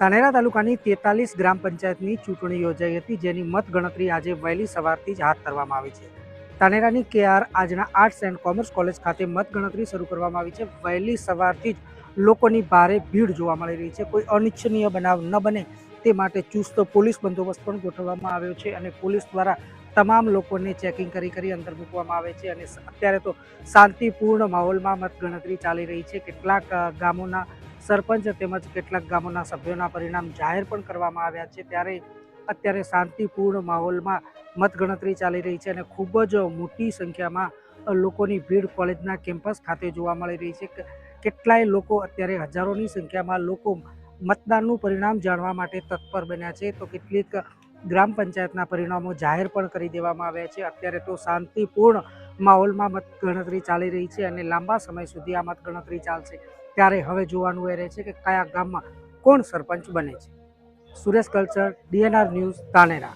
ધાનેરા તાલુકાની તેતાલીસ ગ્રામ પંચાયતની ચૂંટણી યોજાઈ હતી, જેની મતગણતરી આજે વહેલી સવારથી જ હાથ ધરવામાં આવી છે. ધાનેરાની કેઆર આજના આર્ટ્સ એન્ડ કોમર્સ કોલેજ ખાતે મતગણતરી શરૂ કરવામાં આવી છે. વહેલી સવારથી જ લોકોની ભારે ભીડ જોવા મળી રહી છે. કોઈ અનિચ્છનીય બનાવ ન બને તે માટે ચુસ્ત પોલીસ બંદોબસ્ત પણ ગોઠવવામાં આવ્યો છે અને પોલીસ દ્વારા તમામ લોકોને ચેકિંગ કરી કરી અંદર મૂકવામાં આવે છે અને અત્યારે તો શાંતિપૂર્ણ માહોલમાં મતગણતરી ચાલી રહી છે. કેટલાક ગામોના સરપંચ તેમજ કેટલાક ગામોના સભ્યોના પરિણામ જાહેર પણ કરવામાં આવ્યા છે. ત્યારે અત્યારે શાંતિપૂર્ણ માહોલમાં મતગણતરી ચાલી રહી છે અને ખૂબ જ મોટી સંખ્યામાં લોકોની ભીડ કોલેજના કેમ્પસ ખાતે જોવા મળી રહી છે. કેટલાય લોકો અત્યારે હજારોની સંખ્યામાં લોકો મતદાનનું પરિણામ જાણવા માટે તત્પર બન્યા છે. તો કેટલીક ગ્રામ પંચાયતના પરિણામો જાહેર પણ કરી દેવામાં આવ્યા છે. અત્યારે તો શાંતિપૂર્ણ માહોલમાં મતગણતરી ચાલી રહી છે અને લાંબા સમય સુધી આ મતગણતરી ચાલશે. ત્યારે હવે જોવાનું એ રહે છે કે કયા ગામમાં કોણ સરપંચ બને છે. Suresh culture, DNR news, Dhanera.